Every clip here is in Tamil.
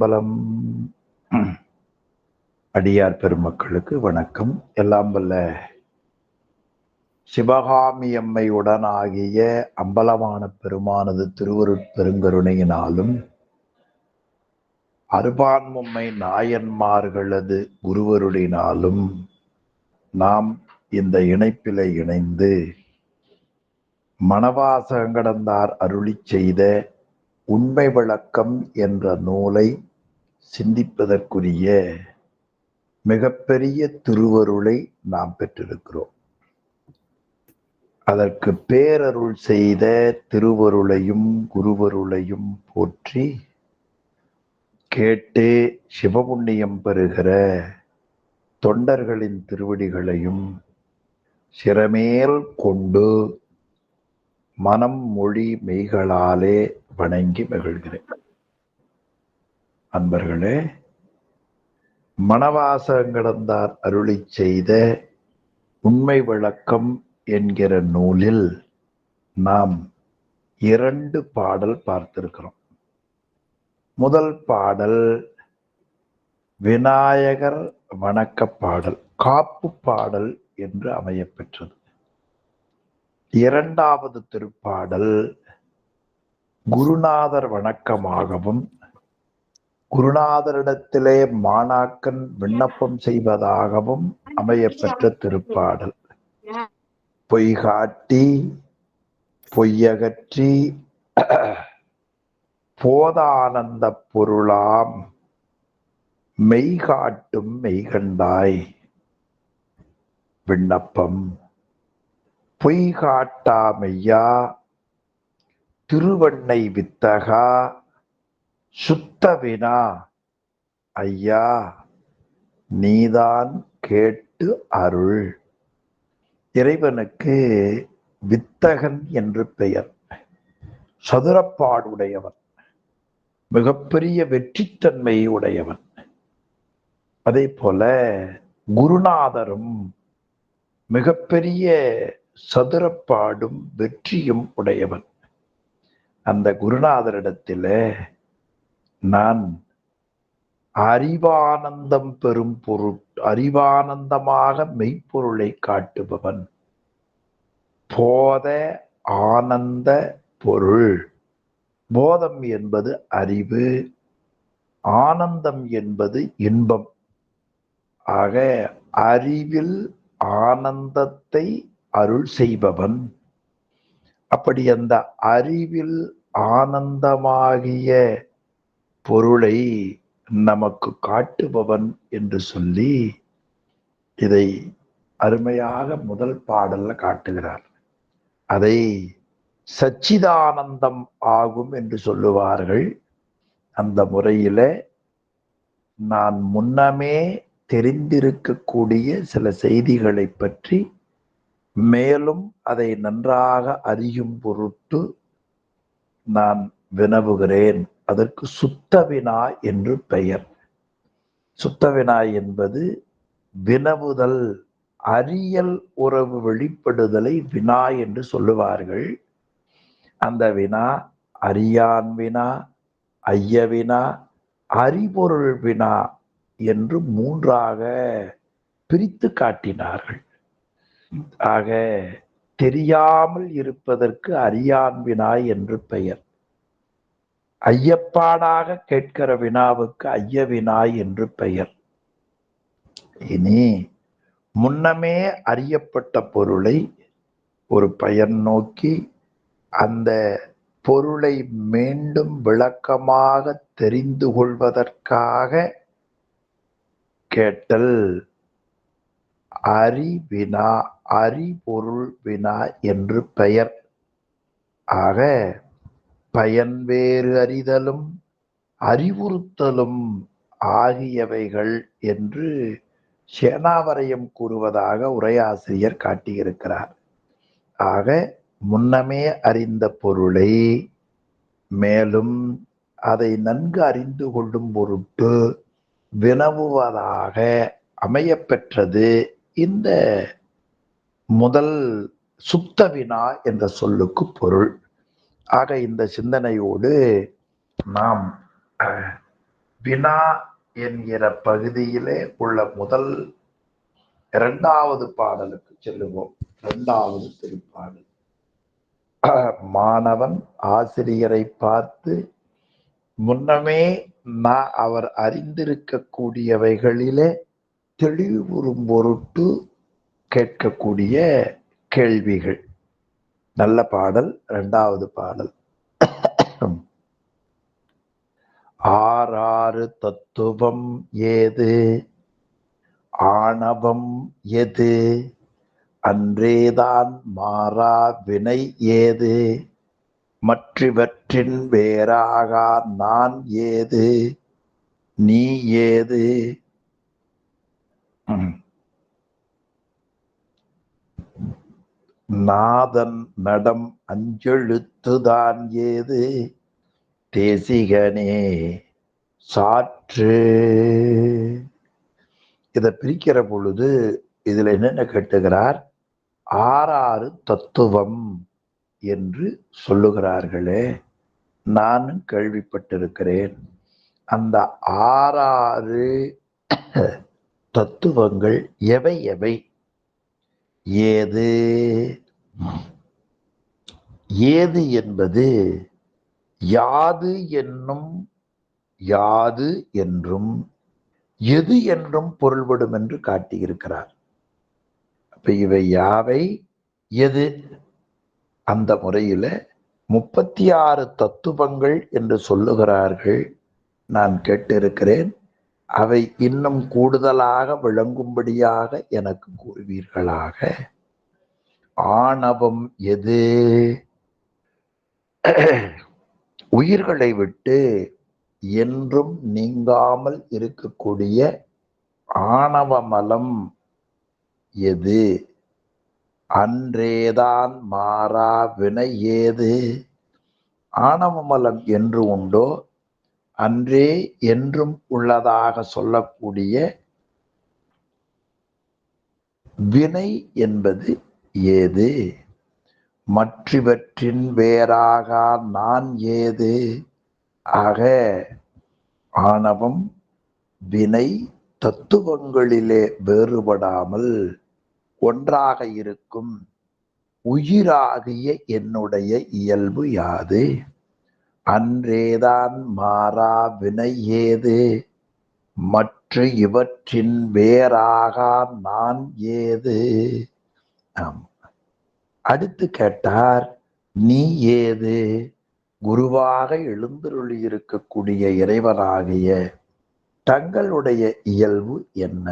பலம். அடியார் பெருமக்களுக்கு வணக்கம். எல்லாம் வல்ல சிவகாமி அம்மை உடனாகிய அம்பலமான பெருமானது திருவருட் பெருங்கருணையினாலும் அருபான்மும்மை நாயன்மார்களது குருவருடினாலும் நாம் இந்த இணைப்பிலை இணைந்து மணவாசகடந்தார் அருளி செய்த உண்மை விளக்கம் என்ற நூலை சிந்திப்பதற்குரிய மிகப்பெரிய திருவருளை நாம் பெற்றிருக்கிறோம். அதற்கு பேரருள் செய்த திருவருளையும் குருவருளையும் போற்றி கேட்டு சிவபுண்ணியம் பெறுகிற தொண்டர்களின் திருவடிகளையும் சிறமேல் கொண்டு மனம் மொழி மெய்களாலே வணங்கி மகிழ்கிறேன். அன்பர்களே மணவாசகங்கடந்தார் அருளி செய்த உண்மை விளக்கம் என்கிற நூலில் நாம் இரண்டு பாடல் பார்த்திருக்கிறோம். முதல் பாடல் விநாயகர் வணக்க பாடல் காப்பு பாடல் என்று அமையப்பெற்றது. இரண்டாவது திருப்பாடல் குருநாதர் வணக்கமாகவும் குருநாதரிடத்திலே மாணாக்கன் விண்ணப்பம் செய்வதாகவும் அமையப்பெற்ற திருப்பாடல். பொய்காட்டி பொய்யகற்றி போதானந்த பொருளாம் மெய்காட்டும் மெய்கண்டாய் விண்ணப்பம் பொய்காட்டாமையா திருவண்ணை வித்தகா சுத்த வினா ஐயா நீதான் கேட்டு அருள். இறைவனுக்கு வித்தகன் என்று பெயர். சதுரப்பாடுடையவன். மிகப்பெரிய வெற்றித்தன்மை உடையவன். அதே போல குருநாதரும் மிகப்பெரிய சதுரப்பாடும் வெற்றியும் உடையவன். அந்த குருநாதரிடத்தில் நான் அறிவானந்தம் பெறும் பொருள் அறிவானந்தமாக மெய்ப்பொருளை காட்டுபவன். போத ஆனந்த பொருள். போதம் என்பது அறிவு ஆனந்தம் என்பது இன்பம். ஆக அறிவில் ஆனந்தத்தை அருள் செய்பவன். அப்படி அந்த அறிவில் ஆனந்தமாகிய பொருளை நமக்கு காட்டுபவன் என்று சொல்லி இதை அருமையாக முதல் பாடல்ல காட்டுகிறார். அதை சச்சிதானந்தம் ஆகும் என்று சொல்லுவார்கள். அந்த முறையில நான் முன்னமே தெரிந்திருக்கக்கூடிய சில செய்திகளை பற்றி மேலும் அதை நன்றாக அறியும் பொருட்டு நான் வினவுகிறேன். அதற்கு சுத்த வினா என்று பெயர். சுத்த வினா என்பது வினவுதல் அறியல் உறவு வெளிப்படுதலை வினா என்று சொல்லுவார்கள். அந்த வினா அறியான் வினா ஐய வினா அறிபொருள் வினா என்று மூன்றாக பிரித்து காட்டினார்கள். ஆக தெரியாமல் இருப்பதற்கு அறியான் வினா என்று பெயர். ஐயப்பாடாக கேட்கிற வினாவுக்கு ஐய வினாய் என்று பெயர். இனி முன்னமே அறியப்பட்ட பொருளை ஒரு பயன் நோக்கி அந்த பொருளை மீண்டும் விளக்கமாக தெரிந்து கொள்வதற்காக கேட்டல். அறிவினா அறிபொருள் வினா என்று பெயர். ஆக பயன் வேறு அறிதலும் அறிவுறுத்தலும் ஆகியவைகள் என்று சேனாவரையம் கூறுவதாக உரையாசிரியர் காட்டியிருக்கிறார். ஆக முன்னமே அறிந்த பொருளை மேலும் அதை நன்கு அறிந்து கொள்ளும் பொருட்டு வினவுவதாக அமையப்பெற்றது இந்த முதல் சுத்த வினா என்ற சொல்லுக்கு பொருள். ஆக இந்த சிந்தனையோடு நாம் வினா என்கிற பகுதியிலே உள்ள முதல் இரண்டாவது பாடலுக்கு செல்லுவோம். இரண்டாவது திருப்பாடல். மாணவன் ஆசிரியரை பார்த்து முன்னமே நான் அவர் அறிந்திருக்கக்கூடியவைகளிலே தெளிவுறும் பொருட்டு கேட்கக்கூடிய கேள்விகள். நல்ல பாடல் ரெண்டாவது பாடல். ஆறாறு தத்துவம் ஏது? ஆணவம் எது? அன்றேதான் மாறா வினை ஏது? மற்றவற்றின் வேறாக நான் ஏது? நீ ஏது? நாதன் நடம் அஞ்செழுத்துதான் ஏது? தேசிகனே சாற்று. இதை பிரிக்கிற பொழுது இதில் என்னென்ன கேட்டுகிறார்? ஆறாறு தத்துவம் என்று சொல்லுகிறார்களே. நானும் கேள்விப்பட்டிருக்கிறேன். அந்த ஆறாறு தத்துவங்கள் எவை எவை? ஏது? ஏது என்பது யாது என்னும் யாது என்றும் எது என்றும் பொருள்படும் என்று காட்டியிருக்கிறார். அப்ப இவை யாவை? எது? அந்த முறையில முப்பத்தி ஆறு தத்துவங்கள் என்று சொல்லுகிறார்கள். நான் கேட்டிருக்கிறேன். அவை இன்னும் கூடுதலாக விளங்கும்படியாக எனக்கு கூறுவீர்களாக. ஆணவம் எது? உயிர்களை விட்டு என்றும் நீங்காமல் இருக்கக்கூடிய ஆணவ மலம் எது? அன்றேதான் மாறா வினை ஏது? ஆணவ மலம் என்று உண்டோ? அன்றே என்றும் உள்ளதாக சொல்லக்கூடிய வினை என்பது ஏது? மற்றவற்றின் வேறாக நான் ஏது? ஆக ஆணவம் வினை தத்துவங்களிலே வேறுபடாமல் ஒன்றாக இருக்கும். உயிராகிய என்னுடைய இயல்பு யாது? அன்றேதான் மாறா வினை ஏது மற்ற இவற்றின் வேறாக நான் ஏது? ஆம். அடுத்து கேட்டார் நீ ஏது? குருவாக எழுந்தருளி இருக்கக்கூடிய இறைவனாகிய தங்களுடைய இயல்பு என்ன?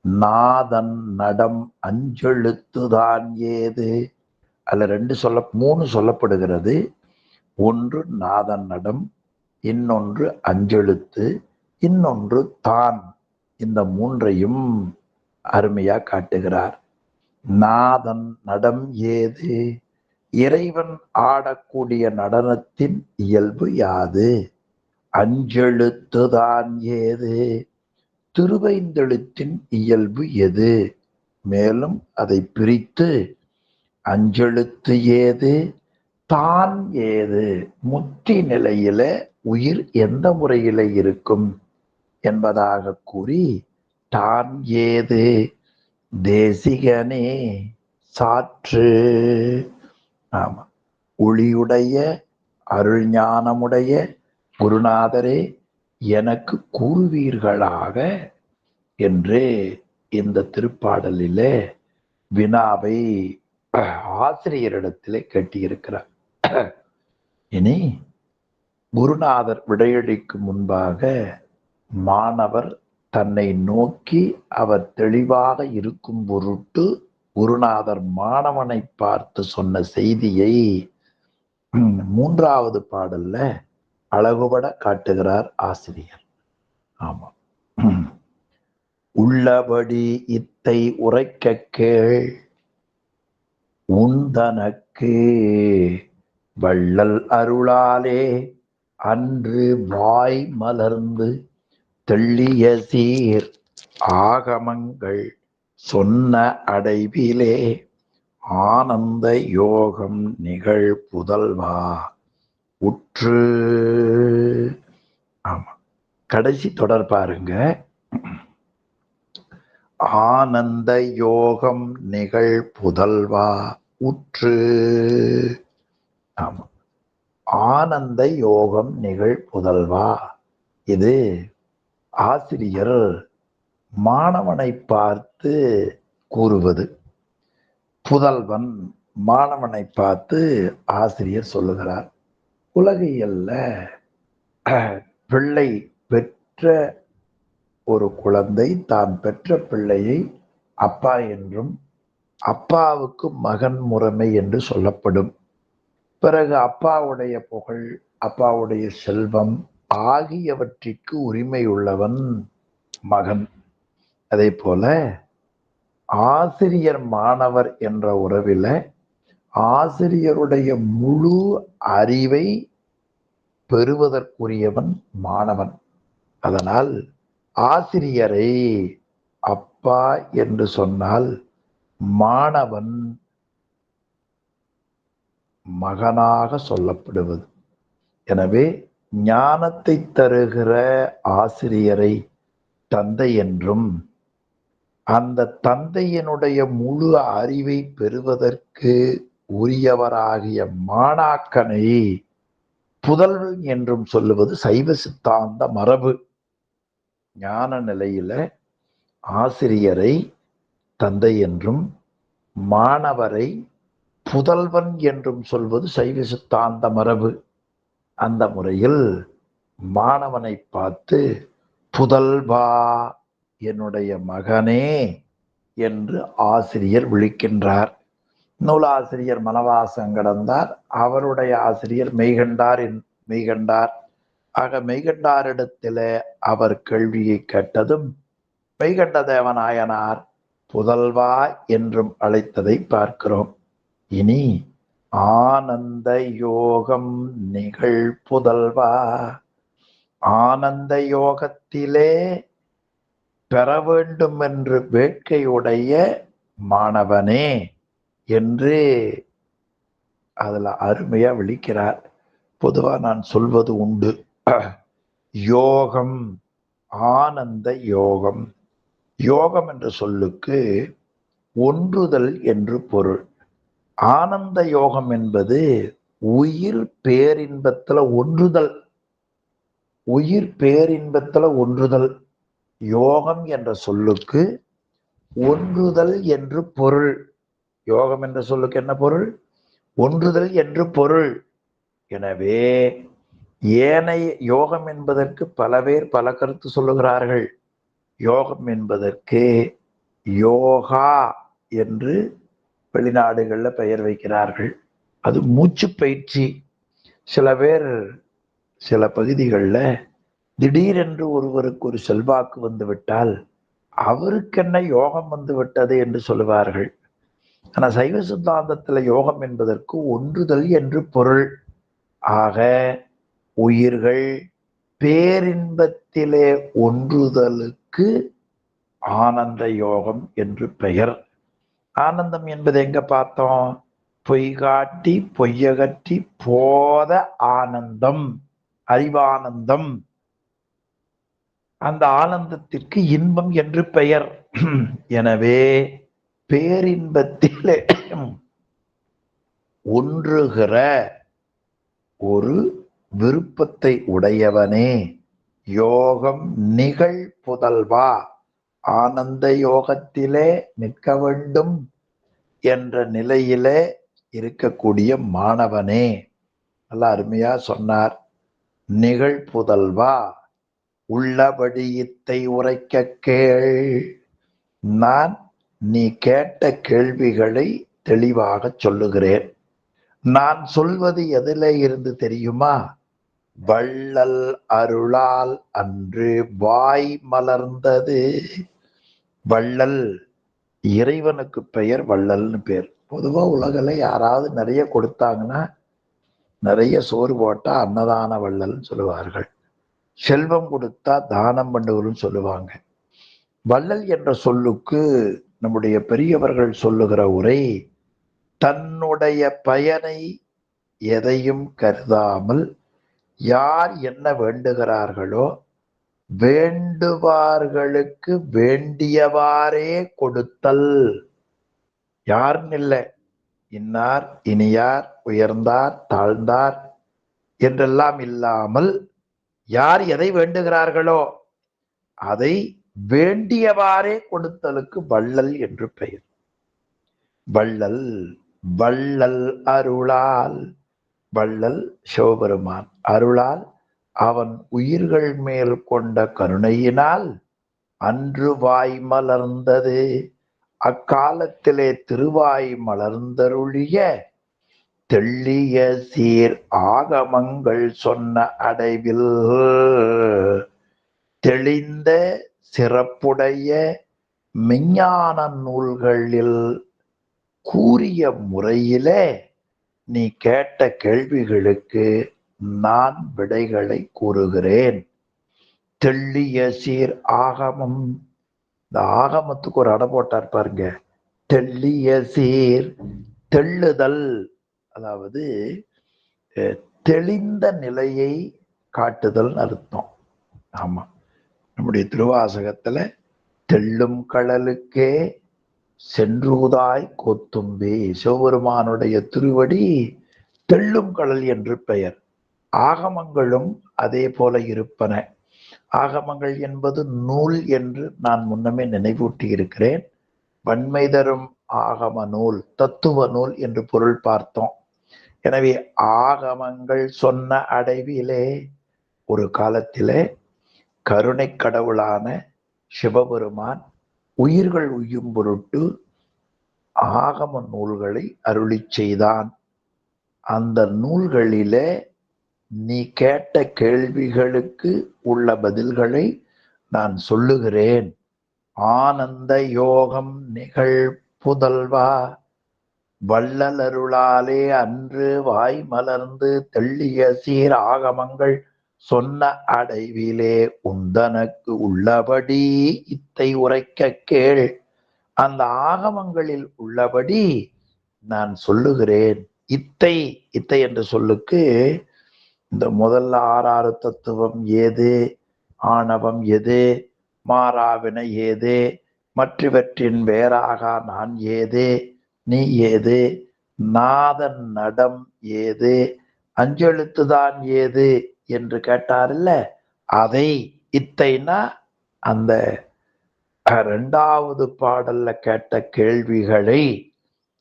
நாதன் நடம் அஞ்செழுத்துதான் ஏது? அதில் ரெண்டு சொல்ல மூணு சொல்லப்படுகிறது. ஒன்று நாதன் நடம் இன்னொன்று அஞ்செழுத்து இன்னொன்று தான். இந்த மூன்றையும் அருமையா காட்டுகிறார். நாதன் நடம் ஏது? இறைவன் ஆடக்கூடிய நடனத்தின் இயல்பு யாது? அஞ்செழுத்துதான் ஏது? திருவைந்தெழுத்தின் இயல்பு எது? மேலும் அதை பிரித்து அஞ்செழுத்து ஏது? தான் ஏது? முத்தி நிலையில உயிர் எந்த முறையில இருக்கும்? என்பதாக கூறி தான் ஏது? தேசிகனே சாற்று. ஆமா. ஒளியுடைய அருள் ஞானமுடைய குருநாதரே எனக்கு கூறுவீர்களாக என்று இந்த திருப்பாடலிலே வினாவை ஆசிரியரிடத்திலே கேட்டியிருக்கிறார் இனி குருநாதர் விடையளிக்கும் முன்பாக மாணவர் தன்னை நோக்கி அவர் தெளிவாக இருக்கும் பொருட்டு குருநாதர் மாணவனை பார்த்து சொன்ன செய்தியை மூன்றாவது பாடல்ல அழகுபட காட்டுகிறார் ஆசிரியர். ஆமா. உள்ளபடி இத்தை உரைக்க கேள் உந்தனக்கு வள்ளல் அருளாலே அன்று வாய் மலர்ந்து தெள்ளிய சீர் ஆகமங்கள் சொன்ன அடைவிலே ஆனந்த யோகம் நிகழ் புதல்வா உற்று. ஆமா. கடைசி தொடர் பாருங்க. ஆனந்த யோகம் நிகழ் புதல்வா உற்று. ஆமா. ஆனந்த யோகம் நிகழ் புதல்வா இது ஆசிரியர் மாணவனை பார்த்து கூறுவது புதல்வன் மாணவனை பார்த்து ஆசிரியர் சொல்லுகிறார். உலகையல்ல பிள்ளை பெற்ற ஒரு குழந்தை தான் பெற்ற பிள்ளையை அப்பா என்றும் அப்பாவுக்கு மகன் முறைமை என்று சொல்லப்படும். பிறகு அப்பாவுடைய புகழ் அப்பாவுடைய செல்வம் ஆகியவற்றிற்கு உரிமை உள்ளவன் மகன். அதே போல ஆசிரியர் மாணவர் என்ற உறவில் ஆசிரியருடைய முழு அறிவை பெறுவதற்குரியவன் மாணவன். அதனால் ஆசிரியரை அப்பா என்று சொன்னால் மாணவன் மகனாக சொல்லப்படுவது. எனவே ஞானத்தை தருகிற ஆசிரியரை தந்தை என்றும் அந்த தந்தையினுடைய முழு அறிவை பெறுவதற்கு உரியவராகிய மாணாக்கனை புதல்வன் என்றும் சொல்லுவது சைவ சித்தாந்த மரபு. ஞான நிலையில ஆசிரியரை தந்தை என்றும் மாணவரை புதல்வன் என்றும் சொல்வது சைவ சித்தாந்த மரபு. அந்த முறையில் மாணவனை பார்த்து புதல்வா என்னுடைய மகனே என்று ஆசிரியர் விழிக்கின்றார். நூலாசிரியர் மனவாசம் கடந்தார். அவருடைய ஆசிரியர் மெய்கண்டார் மெய்கண்டார். ஆக மெய்கண்டாரிடத்திலே அவர் கேள்வியை கேட்டதும் மெய்கண்ட தேவநாயனார் புதல்வா என்றும் அழைத்ததை பார்க்கிறோம். இனி ஆனந்த யோகம் நிகழ் புதல்வா ஆனந்த யோகத்திலே பெற வேண்டும் என்று வேட்கையுடைய மாணவனே என்று அதில் அருமையாக விழிக்கிறார். பொதுவாக நான் சொல்வது உண்டு. யோகம் ஆனந்த யோகம். யோகம் என்ற சொல்லுக்கு ஒன்றுதல் என்று பொருள். ஆனந்த யோகம் என்பது உயிர் பேரின்பத்துல ஒன்றுதல். உயிர் பேரின்பத்துல ஒன்றுதல். யோகம் என்ற சொல்லுக்கு ஒன்றுதல் என்று பொருள். யோகம் என்ற சொல்லுக்கு என்ன பொருள்? ஒன்றுதல் என்று பொருள். எனவே ஏனைய யோகம் என்பதற்கு பல பேர் பல கருத்து சொல்லுகிறார்கள். யோகம் என்பதற்கு யோகா என்று வெளிநாடுகளில் பெயர் வைக்கிறார்கள். அது மூச்சு பயிற்சி. சில பேர் சில பகுதிகளில் திடீரென்று ஒருவருக்கு ஒரு செல்வாக்கு வந்துவிட்டால் அவருக்கென்ன யோகம் வந்து விட்டது என்று சொல்லுவார்கள். ஆனால் சைவ சித்தாந்தத்தில் யோகம் என்பதற்கு ஒன்றுதல் என்று பொருள். ஆக உயிர்கள் பேரின்பத்திலே ஒன்றுதலுக்கு ஆனந்த யோகம் என்று பெயர். ஆனந்தம் என்பது எங்க பார்த்தோம்? பொய் காட்டி பொய்யகற்றி போத ஆனந்தம் அறிவானந்தம். அந்த ஆனந்தத்திற்கு இன்பம் என்று பெயர். எனவே பேரின்பத்திலே ஒன்றுகிற ஒரு விருப்பத்தை உடையவனே. யோகம் நிகழ் புதல்வா ஆனந்த யோகத்திலே நிற்க வேண்டும் என்ற நிலையிலே இருக்கக்கூடிய மாணவனே. நல்லா அருமையா சொன்னார். நிகழ்புதல்வா உள்ளபடி இத்தை உரைக்க கேள். நான் நீ கேட்ட கேள்விகளை தெளிவாக சொல்லுகிறேன். நான் சொல்வது எதிலே இருந்து தெரியுமா? வள்ளல் அருளால் அன்று வாய் மலர்ந்தது. வள்ளல். இறைவனுக்கு பெயர் வள்ளல்னு பேர். பொதுவாக உலகில் யாராவது நிறைய கொடுத்தாங்கன்னா நிறைய சோறு போட்டால் அன்னதான வள்ளல்னு சொல்லுவார்கள். செல்வம் கொடுத்தா தானம் பண்ணுவதுன்னு சொல்லுவாங்க. வள்ளல் என்ற சொல்லுக்கு நம்முடைய பெரியவர்கள் சொல்லுகிற உரை தன்னுடைய பயனை எதையும் கருதாமல் யார் என்ன வேண்டுகிறார்களோ வேண்டுவார்களுக்கு வேண்டியவாறே கொடுத்தல். யாருன்னு இல்லை. இன்னார் இனியார் உயர்ந்தார் தாழ்ந்தார் என்றெல்லாம் இல்லாமல் யார் எதை வேண்டுகிறார்களோ அதை வேண்டியவாறே கொடுத்தலுக்கு வள்ளல் என்று பெயர். வள்ளல் வள்ளல் அருளால் வள்ளல் சிவபெருமான் அருளால் அவன் உயிர்கள் மேல் கொண்ட கருணையினால் அன்று வாய் மலர்ந்தது. அக்காலத்திலே திருவாய் மலர்ந்தருளிய தெள்ளிய சீர் ஆகமங்கள் சொன்ன அடைவில் தெளிந்த சிறப்புடைய மெஞ்ஞான நூல்களில் கூறிய முறையிலே நீ கேட்ட கேள்விகளுக்கு நான் விடைகளை கூறுகிறேன். தெள்ளிய சீர் ஆகமம். இந்த ஆகமத்துக்கு ஒரு அடை போட்டார் பாருங்க. தெள்ளிய சீர் தெள்ளுதல் அதாவது தெளிந்த நிலையை காட்டுதல் அர்த்தம். ஆமா. நம்முடைய திருவாசகத்துல தெள்ளும் கடலுக்கே சென்றுதாய் கொத்தும்பி சிவபெருமானுடைய திருவடி தெள்ளும் கடல் என்று பெயர். ஆகமங்களும் அதே போல இருப்பன. ஆகமங்கள் என்பது நூல் என்று நான் முன்னமே நினைவூட்டி இருக்கிறேன் வன்மை தரும் ஆகம நூல் தத்துவ நூல் என்று பொருள் பார்த்தோம். எனவே ஆகமங்கள் சொன்ன அடைவிலே ஒரு காலத்திலே கருணை கடவுளான சிவபெருமான் உயிர்கள் உய்யும் பொருட்டு ஆகம நூல்களை அருளி செய்தான். அந்த நூல்களிலே நீ கேட்ட கேள்விகளுக்கு உள்ள பதில்களை நான் சொல்லுகிறேன். ஆனந்த யோகம் நிகழ் புதல்வா வள்ளலருளாலே அன்று வாய் மலர்ந்து தெள்ளிய சீர் ஆகமங்கள் சொன்ன அடைவிலே உந்தனக்கு உள்ளபடி இத்தை உரைக்க கேள். அந்த ஆகமங்களில் உள்ளபடி நான் சொல்லுகிறேன். இத்தை இத்தை என்ற சொல்லுக்கு இந்த முதல்ல ஆறாறு தத்துவம் ஏது? ஆணவம் எது? மாறாவின ஏது? மற்றவற்றின் வேறாக நான் ஏது? நீ ஏது? நாதன் நடம் ஏது? அஞ்செழுத்துதான் ஏது? என்று கேட்டார்ல அதை இத்தைனா அந்த ரெண்டாவது பாடல்ல கேட்ட கேள்விகளை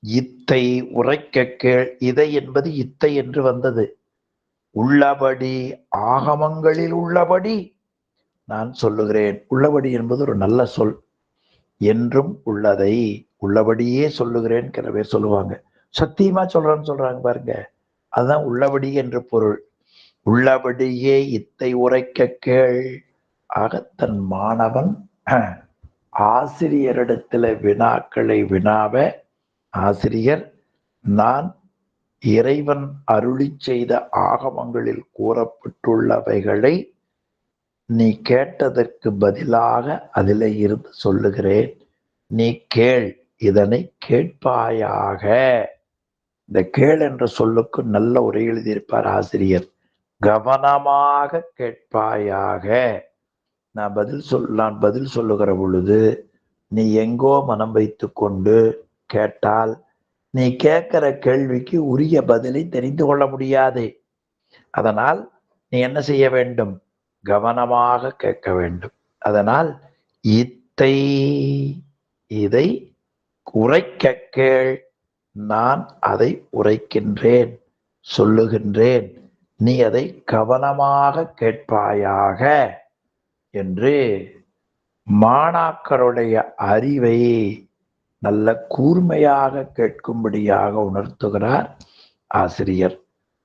இத்தை உரைக்க கேள் இதை என்பது இத்தை என்று வந்தது. உள்ளபடி ஆகமங்களில் உள்ளபடி நான் சொல்லுகிறேன். உள்ளபடி என்பது ஒரு நல்ல சொல். என்றும் உள்ளதை உள்ளபடியே சொல்லுகிறேன் பேர் சொல்லுவாங்க. சத்தியமா சொல்றேன்னு சொல்றாங்க பாருங்க. அதுதான் உள்ளபடி என்று பொருள். உள்ளபடியே இத்தை உரைக்க கேள். அகத்தன் மாணவன் ஆசிரியரிடத்துல வினாக்களை வினாவ ஆசிரியர் நான் இறைவன் அருளி செய்த ஆகமங்களில் கூறப்பட்டுள்ளவைகளை நீ கேட்டதற்கு பதிலாக அதில் இருந்து சொல்லுகிறேன். நீ கேள் இதனை கேட்பாயாக. இந்த கேள் என்ற சொல்லுக்கு நல்ல உரை எழுதியிருப்பார் ஆசிரியர். கவனமாக கேட்பாயாக. நான் பதில் சொல் நான் பதில் சொல்லுகிற பொழுது நீ எங்கோ மனம் வைத்து கொண்டு கேட்டால் நீ கேட்கிற கேள்விக்கு உரிய பதிலை தெரிந்து கொள்ள முடியாது. அதனால் நீ என்ன செய்ய வேண்டும்? கவனமாக கேட்க வேண்டும். அதனால் இத்தை இதை உரைக்க கேள். நான் அதை உரைக்கின்றேன் சொல்லுகின்றேன். நீ அதை கவனமாக கேட்பாயாக என்று மாணாக்கருடைய அறிவை நல்ல கூர்மையாக கேட்கும்படியாக உணர்த்துகிறார் ஆசிரியர்.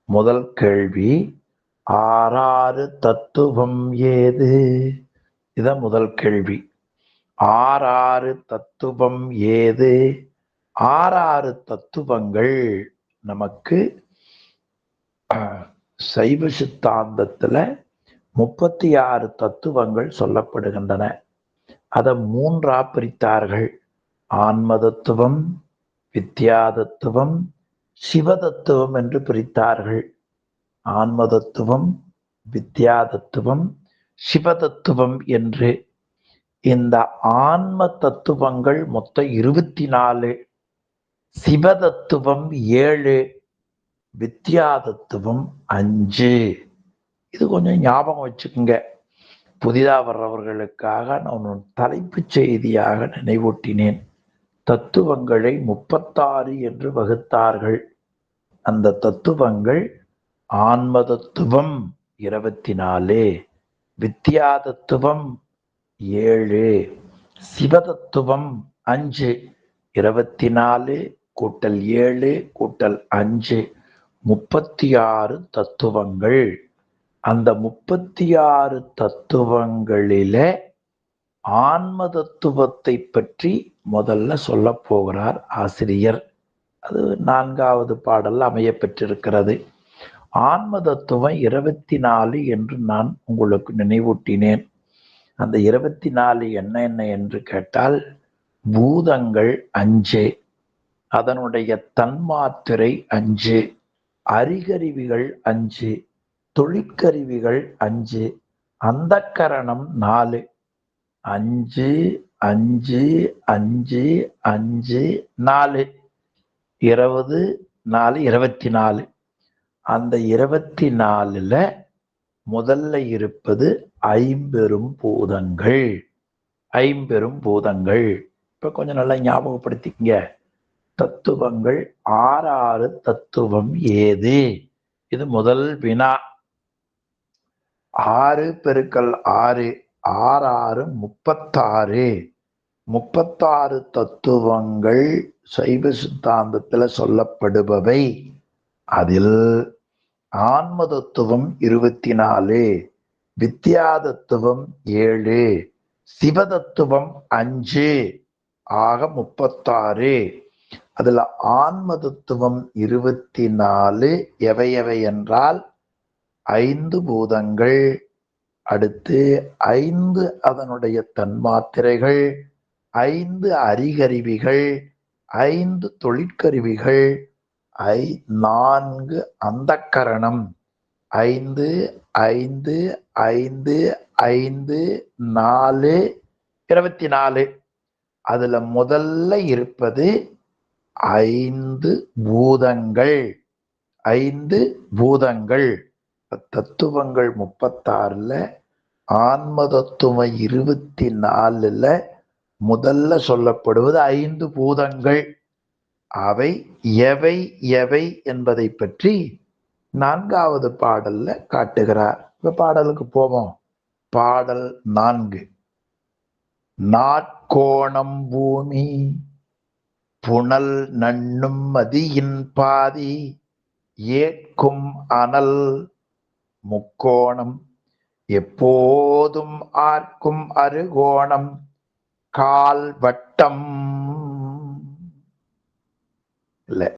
முதல் கேள்வி ஆறாறு தத்துவம் ஏது? இதான் முதல் கேள்வி. ஆறாறு தத்துவம் ஏது? ஆறாறு தத்துவங்கள் நமக்கு சைவ சித்தாந்தத்துல முப்பத்தி ஆறு தத்துவங்கள் சொல்லப்படுகின்றன. அதை மூன்றா பிரித்தார்கள். ஆன்மதத்துவம் வித்யாதத்துவம் சிவதத்துவம் என்று பிரித்தார்கள். ஆன்மதத்துவம் வித்யாதத்துவம் சிவதத்துவம் என்று. இந்த ஆன்ம தத்துவங்கள் மொத்தம் இருபத்தி நாலு சிவதத்துவம் ஏழு வித்யாதத்துவம் அஞ்சு. இது கொஞ்சம் ஞாபகம் வச்சுக்கோங்க. புதிதாக வர்றவர்களுக்காக நான் தலைப்புச் செய்தியாக நினைவூட்டினேன். தத்துவங்களை முப்பத்தாறு என்று வகுத்தார்கள். அந்த தத்துவங்கள் ஆன்மதத்துவம் இருபத்தி நாலு வித்யா தத்துவம் ஏழு சிவதத்துவம் அஞ்சு இருபத்தி நாலு கூட்டல் ஏழு கூட்டல் அஞ்சு முப்பத்தி ஆறு தத்துவங்கள். அந்த முப்பத்தி ஆறு தத்துவங்களில ஆன்ம தத்துவத்தை பற்றி முதல்ல சொல்ல போகிறார் ஆசிரியர். அது நான்காவது பாடல் அமைய பெற்றிருக்கிறது. ஆன்ம தத்துவம் இருபத்தி நாலு என்று நான் உங்களுக்கு நினைவூட்டினேன். அந்த இருபத்தி நாலு என்ன என்ன என்று கேட்டால் பூதங்கள் அஞ்சு அதனுடைய தன்மாத்திரை அஞ்சு அறிகருவிகள் அஞ்சு தொழிற்கருவிகள் அஞ்சு அந்த கரணம் நாலு. அஞ்சு அஞ்சு அஞ்சு அஞ்சு நாலு. இருபது நாலு இருபத்தி நாலு அந்த இருபத்தி நாலில் முதல்ல இருப்பது ஐம்பெரும் பூதங்கள். ஐம்பெரும் பூதங்கள். இப்போ கொஞ்சம் நல்லா ஞாபகப்படுத்திக்கங்க. தத்துவங்கள் ஆறாறு தத்துவம் ஏது? இது முதல் வினா. ஆறு பெருக்கல் ஆறு. ஆறு ஆறு முப்பத்தாறு. முப்பத்தாறு தத்துவங்கள் சைவ சித்தாந்தத்தில் சொல்லப்படுபவை. அதில் ஆன்ம தத்துவம் இருபத்தி நாலு வித்யா தத்துவம் ஏழு சிவதத்துவம் அஞ்சு ஆக முப்பத்தாறு. அதுல ஆன்ம தத்துவம் இருபத்தி நாலு எவை எவை என்றால் ஐந்து பூதங்கள். அடுத்து ஐந்து அதனுடைய தன்மாத்திரைகள் ஐந்து அறிகருவிகள் ஐந்து தொழிற்கருவிகள் ஐ நான்கு அந்த கரணம் ஐந்து ஐந்து ஐந்து ஐந்து நாலு இருபத்தி நாலு அதுல முதல்ல இருப்பது ஐந்து பூதங்கள். ஐந்து பூதங்கள். தத்துவங்கள் முப்பத்தாறுல ஆன்ம தத்துவம் இருபத்தி நாலுல முதல்ல சொல்லப்படுவது ஐந்து பூதங்கள். அவை எவை எவை என்பதை பற்றி நான்காவது பாடல்ல காட்டுகிறார். இப்ப பாடலுக்கு போவோம். பாடல் நான்கு. நாட்கோணம் பூமி புனல் நண்ணும் மதியின் பாதி ஏற்கும் அனல் முக்கோணம் எப்போதும் ஆர்க்கும் அருகோணம் கால்வட்டம். இல்லை.